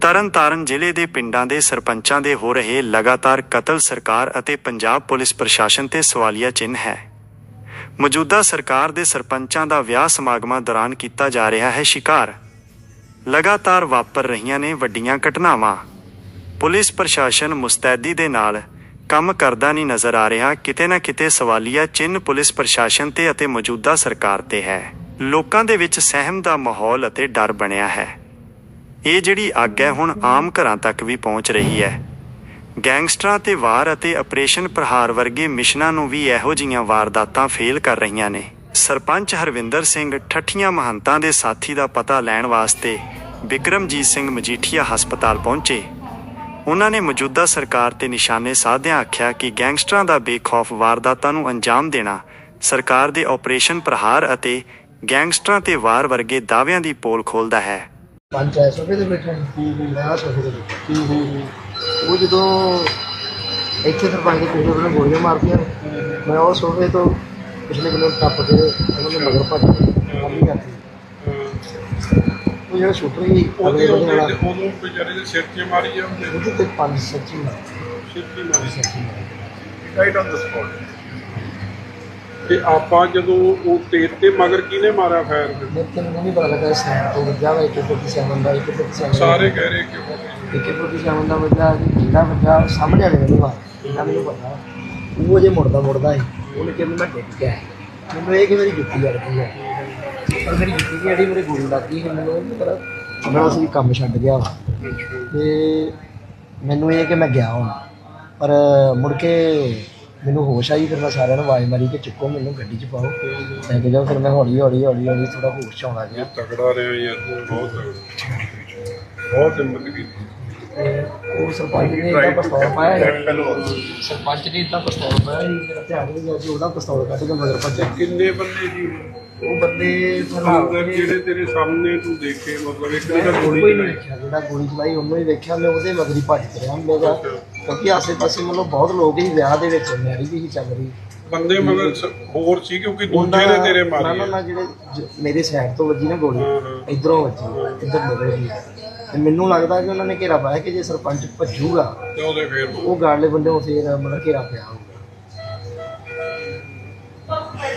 ਤਰਨਤਾਰਨ ਜ਼ਿਲ੍ਹੇ ਦੇ ਪਿੰਡਾਂ ਦੇ ਸਰਪੰਚਾਂ ਦੇ ਹੋ ਰਹੇ ਲਗਾਤਾਰ ਕਤਲ ਸਰਕਾਰ ਅਤੇ ਪੰਜਾਬ ਪੁਲਿਸ ਪ੍ਰਸ਼ਾਸਨ ਤੇ ਸਵਾਲੀਆ ਚਿੰਨ੍ਹ ਹੈ। ਮੌਜੂਦਾ ਸਰਕਾਰ ਦੇ ਸਰਪੰਚਾਂ ਦਾ ਵਿਆਹ ਸਮਾਗਮਾਂ ਦੌਰਾਨ ਕੀਤਾ ਜਾ ਰਿਹਾ ਹੈ ਸ਼ਿਕਾਰ। ਲਗਾਤਾਰ ਵਾਪਰ ਰਹੀਆਂ ਨੇ ਵੱਡੀਆਂ ਘਟਨਾਵਾਂ। ਪੁਲਿਸ ਪ੍ਰਸ਼ਾਸਨ ਮੁਸਤੈਦੀ ਦੇ ਨਾਲ ਕੰਮ ਕਰਦਾ ਨਹੀਂ ਨਜ਼ਰ ਆ ਰਿਹਾ, ਕਿਤੇ ਨਾ ਕਿਤੇ ਸਵਾਲੀਆ ਚਿੰਨ੍ਹ ਪੁਲਿਸ ਪ੍ਰਸ਼ਾਸਨ ਤੇ ਅਤੇ ਮੌਜੂਦਾ ਸਰਕਾਰ ਤੇ ਹੈ। ਲੋਕਾਂ ਦੇ ਵਿੱਚ ਸਹਿਮ ਦਾ ਮਾਹੌਲ ਅਤੇ ਡਰ ਬਣਿਆ ਹੈ। ਇਹ ਜਿਹੜੀ ਅੱਗ ਹੈ ਹੁਣ ਆਮ ਘਰਾਂ ਤੱਕ ਵੀ ਪਹੁੰਚ ਰਹੀ ਹੈ। ਗੈਂਗਸਟਰਾਂ ਤੇ ਵਾਰ ਅਤੇ ਆਪਰੇਸ਼ਨ ਪ੍ਰਹਾਰ ਵਰਗੇ ਮਿਸ਼ਨਾਂ ਨੂੰ ਵੀ ਇਹੋ ਜਿਹੀਆਂ ਵਾਰਦਾਤਾਂ ਫੇਲ ਕਰ ਰਹੀਆਂ ਨੇ। ਸਰਪੰਚ ਹਰਵਿੰਦਰ ਸਿੰਘ ਠੱਠੀਆਂ ਮਹੰਤਾਂ ਦੇ ਸਾਥੀ ਦਾ ਪਤਾ ਲੈਣ ਵਾਸਤੇ ਵਿਕਰਮਜੀਤ ਸਿੰਘ ਮਜੀਠੀਆ ਹਸਪਤਾਲ ਪਹੁੰਚੇ। ਉਹਨਾਂ ਨੇ ਮੌਜੂਦਾ ਸਰਕਾਰ ਤੇ ਨਿਸ਼ਾਨੇ ਸਾਧਿਆਂ ਆਖਿਆ ਕਿ ਗੈਂਗਸਟਰਾਂ ਦਾ ਬੇਖੌਫ ਵਾਰਦਾਤਾਂ ਨੂੰ ਅੰਜਾਮ ਦੇਣਾ ਸਰਕਾਰ ਦੇ ਆਪਰੇਸ਼ਨ ਪ੍ਰਹਾਰ ਅਤੇ ਗੈਂਗਸਟਰਾਂ ਤੇ ਵਾਰ ਵਰਗੇ ਦਾਅਵਿਆਂ ਦੀ ਪੋਲ ਖੋਲਦਾ ਹੈ। ਪੰਜ ਐ ਸੋਫੇ ਤੇ ਬੈਠਾ ਸੀ ਮੈਂ ਆਹ ਸੋਫੇ ਤੇ ਬੈਠਾ ਉਹ ਜਦੋਂ ਇੱਥੇ ਸਰਪੰਚ ਦੇ ਕੋਲ ਉਹਨਾਂ ਨੇ ਗੋਲੀਆਂ ਮਾਰਤੀਆਂ ਮੈਂ ਉਹ ਸੋਫੇ ਤੋਂ ਪਿਛਲੇ ਬੰਨੇ ਟੱਪ ਕੇ ਉਹਨਾਂ ਦੇ ਮਗਰ ਭੱਜ ਗਿਆ ਆਮੀ ਕਰਤੀ ਉਹ ਜਿਹੜਾ ਸ਼ੂਟਰ ਸੀ ਉਹਦੇ ਅਗਲੇ ਬੰਦੇ ਵਾਲਾ ਉਹਦੇ ਉਹਨੂੰ ਵਿਚਾਰੇ ਦੇ ਸਿਰ 'ਚ ਮਾਰੀ ਜਾਂਦੇ ਉਹਦੇ ਤੇ ਪੰਜ ਸੱਚੀ ਮਾਰੀ। ਸਿਰ 'ਚ ਮਾਰੀ। ਸੱਚੀ ਮਾਰੀ। ਰਾਈਟ ਔਨ ਦ ਸਪੌਟ ਤੇ ਆਪਾਂ ਜਦੋਂ ਉਹ ਤੇਰ ਤੇ ਮਗਰ ਕਿਹਨੇ ਮਾਰਿਆ ਫਾਇਰ? ਮੇਰੇ ਤੇ ਨਹੀਂ ਪਤਾ ਲੱਗਾ ਸੈਨ ਤੋਂ ਵੱਜਾ ਵਾ ਇੱਕ ਫੁੱਟ ਸੈਨ ਦਾ ਇੱਕ ਫੁੱਟ ਸੈਨ ਸਾਰੇ ਕਹਿ ਰਹੇ ਕਿ ਉਹ ਇੱਕ ਫੁੱਟ ਸੈਨ ਦਾ ਵੱਜਾ ਜਿਹੜਾ ਵੱਜਾ ਸਾਹਮਣੇ ਵਾਲੇ ਨੂੰ ਮਾਰ ਇਹਨਾਂ ਮੈਨੂੰ ਪਤਾ ਉਹ ਜੇ ਮੁੜਦਾ ਮੁੜਦਾ ਸੀ ਉਹਨੇ ਕਿਹਾ ਵੀ ਮੈਂ ਡਿੱਗ ਗਿਆ ਮੈਨੂੰ ਇਹ ਕਿ ਮੇਰੀ ਜੁੱਤੀ ਲੜ ਗਈ ਹੈ ਪਰ ਮੇਰੀ ਜੁੱਤੀ ਜਿਹੜੀ ਮੇਰੇ ਗੋਲੀ ਲੱਗ ਸੀ ਮੈਨੂੰ ਨੀ ਪਤਾ। ਮੈਂ ਅਸੀਂ ਕੰਮ ਛੱਡ ਗਿਆ ਵਾ। ਤੇ ਮੈਨੂੰ ਇਹ ਕਿ ਮੈਂ ਗਿਆ ਹੁਣ। ਪਰ ਮੁੜ ਕੇ ਮੈਨੂੰ ਹੋਸ਼ ਆਈ, ਫਿਰ ਮੈਂ ਸਾਰਿਆਂ ਨੂੰ ਆਵਾਜ਼ ਮਾਰੀ ਕਿ ਚੁੱਕੋ ਮੈਨੂੰ ਗੱਡੀ 'ਚ ਪਾਓ। ਲੈ ਕੇ ਜਾਓ ਫਿਰ ਮੈਂ ਹੌਲੀ ਹੌਲੀ ਹੌਲੀ ਹੌਲੀ ਥੋੜਾ ਹੋਸ਼ ਆਉਣਾ ਗਿਆ ਤਗੜਾ ਰਿਹਾ ਯਾਰ, ਬਹੁਤ ਤਗੜਾ ਬਹੁਤ ਹਿੰਮਤ ਕੀਤੀ। ਤੇ ਉਹ ਸਰਪੰਚ ਨੇ ਇਦਾਂ ਪਿਸਤੌਲ ਪਾਇਆ ਸੀ। ਸਰਪੰਚ ਨੇ ਇਦਾਂ ਪਿਸਤੌਲ ਪਾਇਆ ਸੀ ਮੇਰਾ ਧਿਆਨ ਨਹੀਂ ਗਿਆ ਜੀ ਉਹਦਾ ਪਿਸਤੌਲ ਕੱਢ ਕੇ ਮਗਰ ਭੱਜਿਆ। ਕਿੰਨੇ ਬੰਦੇ ਜੀ? ਉਹ ਬੰਦੇ ਮਤਲਬ ਜਿਹੜੇ ਤੇਰੇ ਸਾਹਮਣੇ ਤੂੰ ਦੇਖੇ ਮਤਲਬ ਇੱਕ ਨੇ ਤਾਂ ਗੋਲੀ ਕੋਈ ਨਹੀਂ ਚਲਾਈ। ਵੇਖਿਆ ਜਿਹੜਾ ਗੋਲੀ ਚਲਾਈ ਉਹਨੂੰ ਹੀ ਵੇਖਿਆ ਮੈਂ ਉਹਦੇ ਮਗਰ ਹੀ ਭੱਜ ਰਿਹਾ ਮੇਰਾ ਕਿਉਂਕਿ ਆਸੇ ਪਾਸੇ ਮਤਲਬ ਬਹੁਤ ਲੋਕ ਹੀ ਵਿਆਹ ਦੇ ਵਿੱਚ ਮੈਰਿਜ ਵੀ ਚੱਲ ਰਹੀ। ਬੰਦੇ ਮਗਰ ਸ- ਹੋਰ ਸੀ ਕਿਉਂਕਿ ਉਹਨਾਂ ਦੂਜੇ ਨੇ ਤੇਰੇ ਮਾਰੀ ਨਾ ਜਿਹੜੇ ਜ- ਮੇਰੇ ਸਾਈਡ ਤੋਂ ਵੱਜੀ ਨਾ ਗੋਲੀ ਹਾਂ, ਹਾਂ। ਇਧਰੋਂ ਵੱਜੀ ਇੱਧਰ ਨਿਕਲ ਗਈ। ਤੇ ਮੈਨੂੰ ਲੱਗਦਾ ਕਿ ਉਹਨਾਂ ਨੇ ਘੇਰਾ ਪਾਇਆ ਕਿ ਜੇ ਸਰਪੰਚ ਭੱਜੂਗਾ ਤੇ ਉਹਦੇ ਫੇਰ ਉਹ ਗਾੜਲੇ ਬੰਦੇ ਨੂੰ ਫੇਰ ਮਤਲਬ ਘੇਰਾ ਪਿਆ ਹੋਊਗਾ।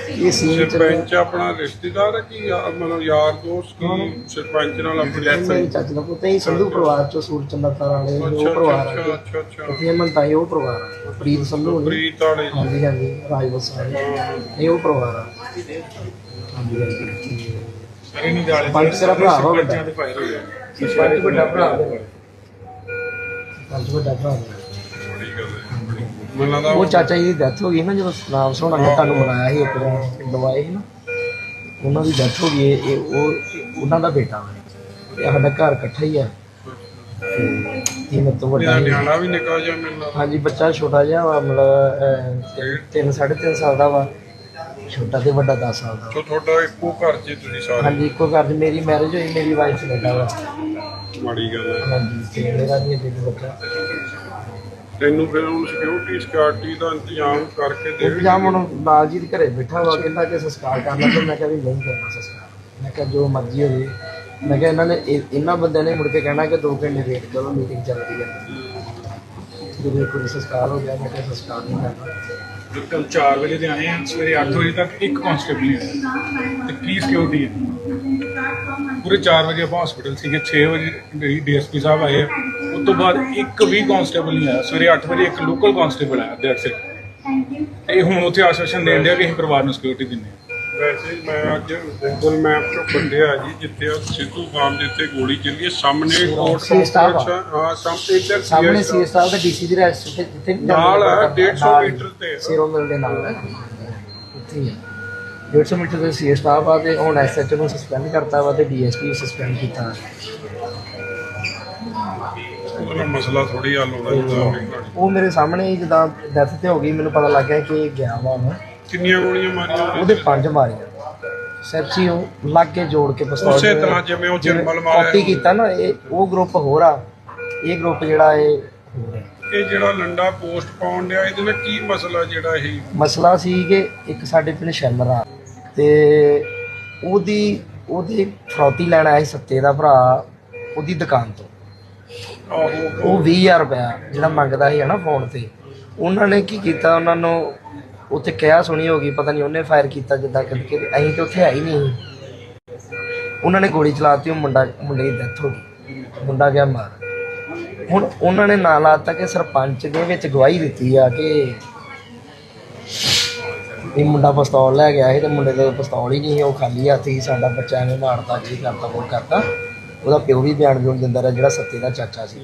ਇਹ ਸੀਨ ਸਰਪੰਚ ਆਪਣਾ ਰਿਸ਼ਤੇਦਾਰ ਹੈ ਕਿ ਯਾ- ਮਤਲਬ ਯਾਰ ਦੋਸਤ ਕੀ ਸਰਪੰਚ ਨਾਲ ਆਪਣੀ ਮੇਰੇ ਚਾਚੇ ਦਾ ਪੁੱਤ ਹੀ ਸੰਧੂ ਪਰਿਵਾਰ ਚੋਂ ਸੂਰਜ ਚੰਦਾ ਤਾਰਾ ਵਾਲੇ ਉਹ ਪਰਿਵਾਰ ਆ ਅੱਛਾ ਅੱਛਾ ਅੱਛਾ। ਤੇ ਹੇਮਨ ਤਾਈ ਉਹ ਪਰਿਵਾਰ ਆ ਪ੍ਰੀਤ ਸੰਧੂ ਨੇ ਪ੍ਰੀਤ ਵਾਲੇ। ਹਾਂਜੀ ਹਾਂਜੀ ਰਾਜਵੰਸ਼ ਵਾਲੇ। ਇਹ ਉਹ ਪਰਿਵਾਰ ਆ ਹਾਂਜੀ ਹਾਂਜੀ। ਪੰਜ ਤੇਰਾ ਭਰਾ ਵਾ ਵੱਡਾ ਪੰਜ ਵੱਡਾ ਭਰਾ ਵੱਡਾ ਭਰਾ ਉਹ ਚਾਚਾ ਜੀ ਦੀ ਡੈਥ ਹੋ ਗਈ ਨਾ ਜਦੋਂ ਨਾਮ ਸੋਹਣਾ ਨੇ ਤੁਹਾਨੂੰ ਬੁਲਾਇਆ ਸੀ ਇੱਕ ਦਿਨ ਦਵਾਈ ਸੀ ਨਾ। ਉਹਨਾਂ ਦੀ ਡੈਥ ਹੋ ਗਈ ਇਹ ਉਹ ਉਹਨਾਂ ਦਾ ਬੇਟਾ ਵਾ। ਇਹ ਸਾਡਾ ਘਰ ਇਕੱਠਾ ਹੀ ਆ। ਇਹ ਮੇਰੇ ਤੋਂ ਵੱਡਾ ਹੀ। ਨਿਆਣਾ ਵੀ ਨਿਕਾ ਜਾ ਲੱਗਦਾ। ਹਾਂਜੀ ਬੱਚਾ ਛੋਟਾ ਜਿਹਾ ਵਾ ਮਤਲਬ 3 3.5 ਸਾਲ ਦਾ ਵਾ। ਛੋਟਾ ਤੇ ਵੱਡਾ 10 ਸਾਲ ਦਾ। ਸੋ ਤੁਹਾਡਾ ਇੱਕੋ ਘਰ 'ਚ ਤੁਸੀਂ ਸਾਰੇ? ਹਾਂਜੀ ਇੱਕੋ ਘਰ 'ਚ ਮੇਰੀ ਮੈਰਿਜ ਹੋਈ ਮੇਰੀ ਵਾਈਫ ਵਾ। ਮਾੜੀ ਗੱਲ ਹੈ। ਹਾਂਜੀ ਤੇ ਮੇਰਾ ਵੀ ਅਜੇ ਵੀ ਬੱਚਾ ਤੈਨੂੰ ਫਿਰ ਹੁਣ ਸਿਕਿਉਰਿਟੀ ਸਕਿਉਰਿਟੀ ਦਾ ਇੰਤਜ਼ਾਮ ਕਰਕੇ ਦੇ ਜਾਂ ਹੁਣ ਲਾਲ ਜੀ ਦੇ ਘਰੇ ਬੈਠਾ ਵਾ ਕਹਿੰਦਾ ਕਿ ਸੰਸਕਾਰ ਕਰਨਾ ਤੇ ਮੈਂ ਕਿਹਾ ਵੀ ਨਹੀਂ ਕਰਨਾ ਸੰਸਕਾਰ। ਮੈਂ ਕਿਹਾ ਜੋ ਮਰਜ਼ੀ ਹੋ ਜੇ ਮੈਂ ਕਿਹਾ ਇਹਨਾਂ ਨੇ ਇਹ- ਇਹਨਾਂ ਬੰਦਿਆਂ ਨੇ ਮੁੜ ਕੇ ਕਹਿਣਾ ਕਿ 2 ਘੰਟੇ ਵੇਟ ਕਰੋ ਮੀਟਿੰਗ ਚੱਲ ਰਹੀ ਹੈ ਜਦੋਂ ਕੋਈ ਸੰਸਕਾਰ ਹੋ ਗਿਆ ਮੈਂ ਕਿਹਾ ਸੰਸਕਾਰ ਨਹੀਂ ਕਰਨਾ। ਬਿਲਕੁਲ 4 ਵਜੇ ਦੇ ਆਏ ਆ ਸਵੇਰੇ 8 ਵਜੇ ਤੱਕ ਇੱਕ ਕਾਂਸਟੇਬਲ ਨਹੀਂ ਆਇਆ। ਤੇ ਕੀ ਸਿਕਿਉਰਿਟੀ ਹੈ? ਪੂਰੇ 4 ਵਜੇ ਆਪਾਂ ਹਸਪੀਟਲ ਸੀਗੇ 6 ਵਜੇ ਡੀਐਸਪੀ ਸਾਹਿਬ ਆਏ। ਉਸ ਤੋਂ ਬਾਅਦ ਇੱਕ ਵੀ ਕਾਂਸਟੇਬਲ ਨਹੀਂ ਆਇਆ। ਸਵੇਰੇ 8 ਵਜੇ ਇੱਕ ਲੋਕਲ ਕਾਂਸਟੇਬਲ ਆਇਆ ਦੈਟਸ ਇਟ ਤੇ ਹੁਣ ਉੱਥੇ ਆਸ਼ਵਾਸਨ ਦੇਣ ਦਿਆ ਕਿ ਅਸੀਂ ਪਰਿਵਾਰ ਨੂੰ ਸਿਕਿਉਰਿਟੀ ਦਿੰਦੇ ਹਾਂ। ਵੈਸੇ ਮੈਂ ਅੱਜ ਗੂਗਲ ਮੈਪ ਤੋਂ ਕੱਢਿਆ ਜੀ ਜਿੱਥੇ ਆ ਸਿੱਧੂ ਫਾਰਮ ਦੇ ਉੱਤੇ ਗੋਲੀ ਚੱਲੀ ਹੈ ਸਾਹਮਣੇ ਕੋਰਟ ਸੀ ਸਟਾਫ। ਹਾਂ ਸਾਹਮਣੇ ਇੱਧਰ ਸਾਹਮਣੇ ਸੀ ਸਾਹਿਬ ਦਾ ਡੀਸੀ ਦੀ ਰੈਸਟ ਜਿੱਥੇ ਨਾਲ ਹੈ, ਜਾਂਦੇ 150 ਨਾਲ ਹੀ। ਮੀਟਰ ਤੇ। ਸਿਰੋਂ ਮਿਲ ਦੇ ਨਾਲ ਉੱਥੇ ਹੀ ਆ 150 ਮੀਟਰ ਦੇ ਸੀ ਸਟਾਫ ਆ ਤੇ ਹੁਣ ਐਸਐਚਓ ਨੂੰ ਸਸਪੈਂਡ ਕਰਤਾ ਵਾ ਤੇ ਡੀਐਸਪੀ ਸਸਪੈਂਡ ਕੀਤਾ ਉਹਦਾ ਮਸਲਾ ਥੋੜੀ ਹੱਲ ਹੋਣਾ। ਉਹ ਮੇਰੇ ਸਾਹਮਣੇ ਹੀ ਜਿੱਦਾਂ ਡੈਥ ਤੇ ਹੋ ਗਈ ਮੈਨੂੰ ਪਤਾ ਲੱਗ ਗਿਆ ਕਿ ਇਹ ਗਿਆ ਵਾ ਉਹਨੂੰ ਕਿੰਨੀਆਂ ਗੋਲੀਆਂ ਮਾਰੀਆਂ ਉਹਦੇ ਪੰਜ ਮਾਰੀਆਂ ਸੈਪਸੀ ਉਹ ਲੱਗ ਕੇ ਜੋੜ ਕੇ ਪਿਸਤੌਲ ਉਸੇ ਤਰ੍ਹਾਂ ਜਿਵੇਂ ਉਹ ਜਰਮਲ ਮਾਰਿਆ ਕਾਪੀ ਕੀਤਾ ਨਾ ਇਹ ਉਹ ਗਰੁੱਪ ਹੋਰ ਆ। ਇਹ ਗਰੁੱਪ ਜਿਹੜਾ ਇਹ ਹੋਰ ਹੈ ਇਹ ਜਿਹੜਾ ਲੰਡਾ ਪੋਸਟ ਪਾਉਣ ਡਿਆ ਇਹਦੇ ਨਾਲ ਕੀ ਮਸਲਾ ਜਿਹੜਾ ਇਹ? ਮਸਲਾ ਸੀ ਕਿ ਇੱਕ ਸਾਡੇ ਪਿੰਡ ਸ਼ੈਲਰ ਆ ਤੇ ਉਹਦੀ ਉਹਦੀ ਫਰੌਤੀ ਲੈਣ ਆਇਆ ਸੀ ਸੱਤੇ ਦਾ ਭਰਾ ਉਹਦੀ ਦੁਕਾਨ ਤੋਂ। ਆਹੋ। ਉਹ 20000 ਰੁਪਇਆ ਜਿਹੜਾ ਮੰਗਦਾ ਸੀ ਹਨਾ ਫੋਨ ਤੇ। ਉਹਨਾਂ ਨੇ ਕੀ ਕੀਤਾ ਉਹਨਾਂ ਨੂੰ ਉੱਥੇ ਕਿਹਾ ਸੁਣੀ ਹੋਗੀ ਪਤਾ ਨਹੀਂ ਉਹਨੇ ਫਾਇਰ ਕੀਤਾ ਜਿੱਦਾਂ ਕਰਕੇ ਤੇ ਅਸੀਂ ਤੇ ਉੱਥੇ ਹੈ ਹੀ ਨਹੀਂ ਸੀ। ਉਹਨਾਂ ਨੇ ਗੋਲੀ ਚਲਾਤੀ ਉਹ ਮੁੰਡਾ ਮੁੰਡੇ ਦੀ ਡੈਥ ਹੋ ਗਈ। ਮੁੰਡਾ ਗਿਆ ਮਾਰ। ਹੁਣ ਉਹਨਾਂ ਨੇ ਨਾਂ ਲਾਤਾ ਕਿ ਸਰਪੰਚ ਦੇ ਵਿੱਚ ਗਵਾਹੀ ਦਿੱਤੀ ਆ ਕਿ ਇਹ ਮੁੰਡਾ ਪਿਸਤੌਲ ਲੈ ਗਿਆ ਸੀ ਤੇ ਮੁੰਡੇ ਦੇ ਪਿਸਤੌਲ ਹੀ ਨਹੀਂ ਸੀ, ਉਹ ਖਾਲੀ ਹੱਥ ਹੀ ਸਾਡਾ ਬੱਚਾ ਐਵੇਂ ਮਾਰਦਾ ਜੀ ਕਰਦਾ ਉਹ ਕਰਦਾ। ਉਹਦਾ ਪਿਓ ਵੀ ਬਿਆਨ ਬਿਆਨ ਦਿੰਦਾ ਰਿਹਾ ਜਿਹੜਾ ਸੱਤੇ ਦਾ ਚਾਚਾ ਸੀ।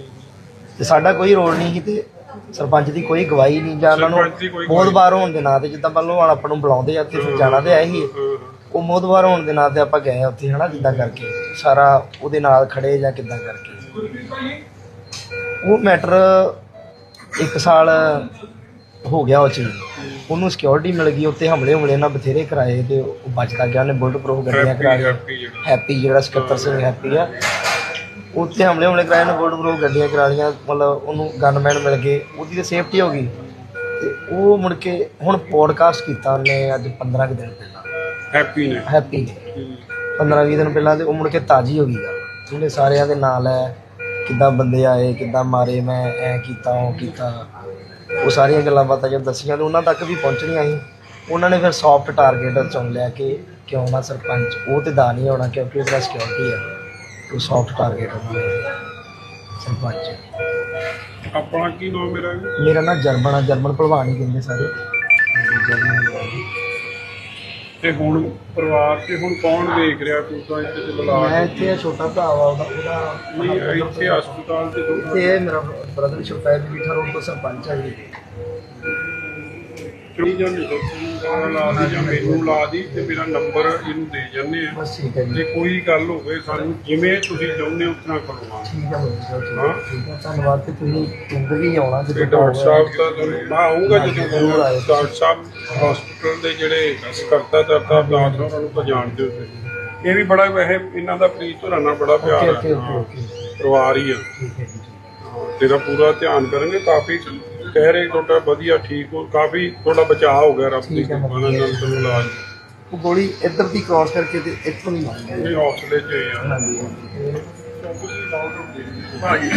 ਤੇ ਸਾਡਾ ਕੋਈ ਰੋਲ ਨਹੀਂ ਸੀ ਤੇ ਸਰਪੰਚ ਦੀ ਕੋਈ ਗਵਾਹੀ ਨਹੀਂ ਜਾਂ ਉਹਨਾਂ ਸਰਪੰਚ ਦੀ ਕੋਈ ਨੂੰ ਮੋਦਵਾਰ ਹੋਣ ਦੇ ਨਾਂ ਤੇ ਜਿੱਦਾਂ ਵੱਲੋਂ ਵਾਲ ਆਪਾਂ ਨੂੰ ਬੁਲਾਉਂਦੇ ਆ ਫਿਰ ਜਾਣਾ ਤੇ ਆਏ ਹੀ। ਉਹ ਮੋਦਵਾਰ ਹੋਣ ਦੇ ਨਾਂ ਤੇ ਆਪਾਂ ਗਏ ਉੱਥੇ ਹਨਾ ਜਿੱਦਾਂ ਕਰਕੇ। ਸਾਰਾ ਉਹਦੇ ਨਾਲ ਖੜੇ ਜਾਂ ਕਿੱਦਾਂ ਕਰਕੇ। ਉਹ ਮੈਟਰ ਇੱਕ ਸਾਲ ਹੋ ਗਿਆ ਉਹ ਚੀਜ਼ ਨੂੰ। ਉਹਨੂੰ ਸਿਕਿਉਰਿਟੀ ਮਿਲ ਗਈ ਉੱਤੇ ਹਮਲੇ ਹਮਲੇ ਨਾਲ ਬਥੇਰੇ ਕਰਾਏ ਤੇ ਉਹ ਬਚਦਾ ਗਿਆ ਉਹਨੇ ਬੁਲਟ ਪ੍ਰੂਫ ਗੱਡੀਆਂ ਕਰਾ ਹੈਪੀ ਜਿਹੜਾ। ਸਕੱਤਰ ਸਿੰਘ ਹੈਪੀ ਆ। ਉੱਥੇ ਹਮਲੇ ਹਮਲੇ ਕਰਾਏ ਨੇ ਬੁਲਟ ਪ੍ਰੂਫ ਗੱਡੀਆਂ ਕਰਾ ਲਈਆਂ ਮਤਲਬ ਉਹਨੂੰ ਗਨਮੈਨ ਮਿਲ ਗਏ ਉਹਦੀ ਤੇ ਸੇਫਟੀ ਹੋ ਗਈ। ਤੇ ਉਹ ਮੁੜ ਕੇ ਹੁਣ ਪੋਡਕਾਸਟ ਕੀਤਾ ਉਹਨੇ ਅੱਜ 15 ਕੁ ਦਿਨ ਪਹਿਲਾਂ। ਹੈਪੀ ਨੇ। ਹੈਪੀ ਨੇ। 15 20 ਦਿਨ ਪਹਿਲਾਂ ਤੇ ਉਹ ਮੁੜ ਕੇ ਤਾਜੀ ਹੋ ਗਈ ਗੱਲ। ਉਹਨੇ ਸਾਰਿਆਂ ਦੇ ਨਾਲ ਹੈ ਕਿੱਦਾਂ ਬੰਦੇ ਆਏ ਕਿੱਦਾਂ ਮਾਰੇ ਮੈਂ ਐ ਕੀਤਾ ਉਹ ਕੀਤਾ। ਉਹ ਸਾਰੀਆਂ ਗੱਲਾਂ ਬਾਤਾਂ ਜਦ ਦੱਸੀਆਂ ਤੇ ਉਹਨਾਂ ਤੱਕ ਵੀ ਪਹੁੰਚਣੀਆਂ ਸੀ। ਉਹਨਾਂ ਨੇ ਫਿਰ ਸੌਫਟ ਟਾਰਗੇਟ ਚੁਣ ਲਿਆ ਕਿ ਕਿਉਂ ਨਾ ਸਰਪੰਚ ਉਹ ਤੇ ਦਾ ਨਹੀਂ ਹੋਣਾ ਕਿਉਂਕਿ ਉਹਦਾ ਸਿਕਿਉਰਿਟੀ ਹੈ ਉਹ ਸੌਫਟ ਟਾਰਗੇਟ ਉਹਨਾਂ ਸਰਪੰਚ। ਆਪਣਾ ਕੀ ਨਾਮ ਮੇਰਾ ਜੀ? ਮੇਰਾ ਨਾਂ ਜਰਮਨ ਆ। ਜਰਮਨ ਭਲਵਾਨ ਹੀ ਕਹਿੰਦੇ ਸਾਰੇ। ਜਰਮਨ ਤੇ ਹੁਣ ਪਰਿਵਾਰ ਤੇ ਹੁਣ ਕੌਣ ਦੇਖ ਰਿਹਾ ਤੂੰ ਤਾਂ ਇੱਥੇ ਤੇ ਬੁਲਾ ਮੈਂ ਇੱਥੇ ਛੋਟਾ ਭਰਾ ਵਾ ਉਹਦਾ ਉਹਦਾ ਇੱਥੇ ਹਸਪਤਾਲ ਤੇ ਤੂੰ ਤੇ ਇਹ ਮੇਰਾ ਬ੍ਰਦਰ ਛੋਟਾ ਹੈ ਬੀਠਾ ਰੋਡ ਤੋਂ ਸਰਪੰਚ ਹੈ ਜੀ। ਚੁਣੀ ਜਾਂਦੀ ਤੂੰ ਲਾ ਦੀ ਜਾਂ ਮੈਨੂੰ ਲਾ ਦੀ ਤੇ ਮੇਰਾ ਨੰਬਰ ਇਹਨੂੰ ਦੇ ਜੰਨੇ ਆ। ਬਸ ਠੀਕ ਹੈ ਜੀ। ਜੇ ਕੋਈ ਗੱਲ ਹੋਵੇ ਸਾਨੂੰ ਜਿਵੇਂ ਤੁਸੀਂ ਚਾਹੁੰਦੇ ਹੋ ਉਤਨਾ ਕਰਵਾ ਠੀਕ ਹੈ ਜੀ ਠੀਕ ਹਾਂ। ਹੈ। ਠੀਕ ਹੈ ਧੰਨਵਾਦ ਤੇ ਤੁਸੀਂ ਪਿੰਡ ਵੀ ਆਉਣਾ ਤੇ ਜਦੋਂ ਡਾਕਟਰ ਸਾਹਿਬ ਦਾ ਤੁਹਾਨੂੰ- ਮੈਂ ਆਉਂਗਾ ਜਦੋਂ ਜ਼ਰੂਰ ਆਇਓ। ਡਾਕਟਰ ਸਾਹਿਬ ਹਸਪੀਟਲ ਦੇ ਜਿਹੜੇ ਕਰਤਾ ਧਰਤਾ ਦਾਦ ਨੇ ਉਹਨਾਂ ਨੂੰ ਤਾਂ ਜਾਣਦੇ ਹੋ ਤੁਸੀਂ। ਇਹ ਵੀ ਬੜਾ ਵੈਸੇ ਇਹਨਾਂ ਦਾ ਪ੍ਰੀਤ ਹੋਰਾਂ ਨਾਲ ਬੜਾ ਪਿਆਰ ਓਕੇ ਹੈ ਓਕੇ ਹਾਂ, ਓਕੇ ਪਰਿਵਾਰ ਹੀ ਆ। ਠੀਕ ਹੈ ਜੀ ਠੀਕ। ਤੇਰਾ ਪੂਰਾ ਧਿਆਨ ਕਰਾਂਗੇ ਕਾਫੀ ਕਹਿ ਰਹੇ ਤੁਹਾਡਾ ਵਧੀਆ ਠੀਕ ਹੋ ਕਾਫੀ ਤੁਹਾਡਾ ਬਚਾਅ ਹੋ ਗਿਆ ਰੱਬ ਦੀ ਠੀਕ ਹੈ, ਕਿਰਪਾ ਨਾਲ ਨਾਲ ਤੁਹਾਨੂੰ ਇਲਾਜ। ਉਹ ਗੋਲੀ ਇੱਧਰ ਦੀ ਕ੍ਰਾਸ ਕਰਕੇ ਤੇ ਇੱਥੋਂ ਨਹੀਂ ਮਾਰੀ ਨਹੀਂ ਹੌਸਲੇ ਚ ਹੀ ਆ। ਹਾਂਜੀ। ਭਾਜੀ